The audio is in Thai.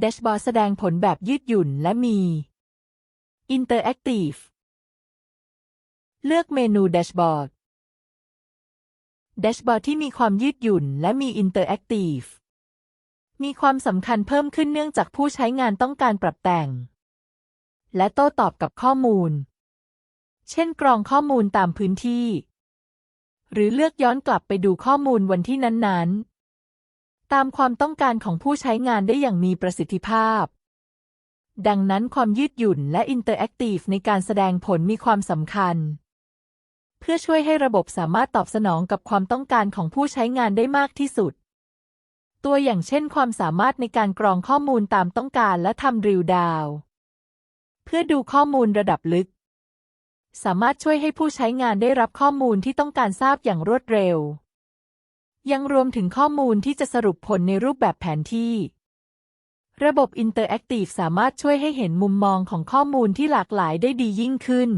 แดชบอร์ดแสดงผลแบบยืดหยุ่นและมี Interactive เลือกเมนูแดชบอร์ดแดชบอร์ดที่มีความยืดหยุ่นและมี Interactive มีความสำคัญเพิ่มขึ้นเนื่องจากผู้ใช้งานต้องการปรับแต่ง และโต้ตอบกับข้อมูล เช่นกรองข้อมูลตามพื้นที่ หรือเลือกย้อนกลับไปดูข้อมูลวันที่นั้นๆ ตามความต้องการของผู้ใช้งานได้อย่างมีประสิทธิภาพ ดังนั้นความยืดหยุ่นและอินเตอร์แอคทีฟในการแสดงผลมีความสำคัญ เพื่อช่วยให้ระบบสามารถตอบสนองกับความต้องการของผู้ใช้งานได้มากที่สุด ตัวอย่างเช่น ความสามารถในการกรองข้อมูลตามต้องการและทำริวดาว เพื่อดูข้อมูลระดับลึก สามารถช่วยให้ผู้ใช้งานได้รับข้อมูลที่ต้องการทราบอย่างรวดเร็ว ยังรวมถึงข้อมูลที่จะสรุปผลในรูปแบบแผนที่ ระบบอินเตอร์แอคทีฟสามารถช่วยให้เห็นมุมมองของข้อมูลที่หลากหลายได้ดียิ่งขึ้น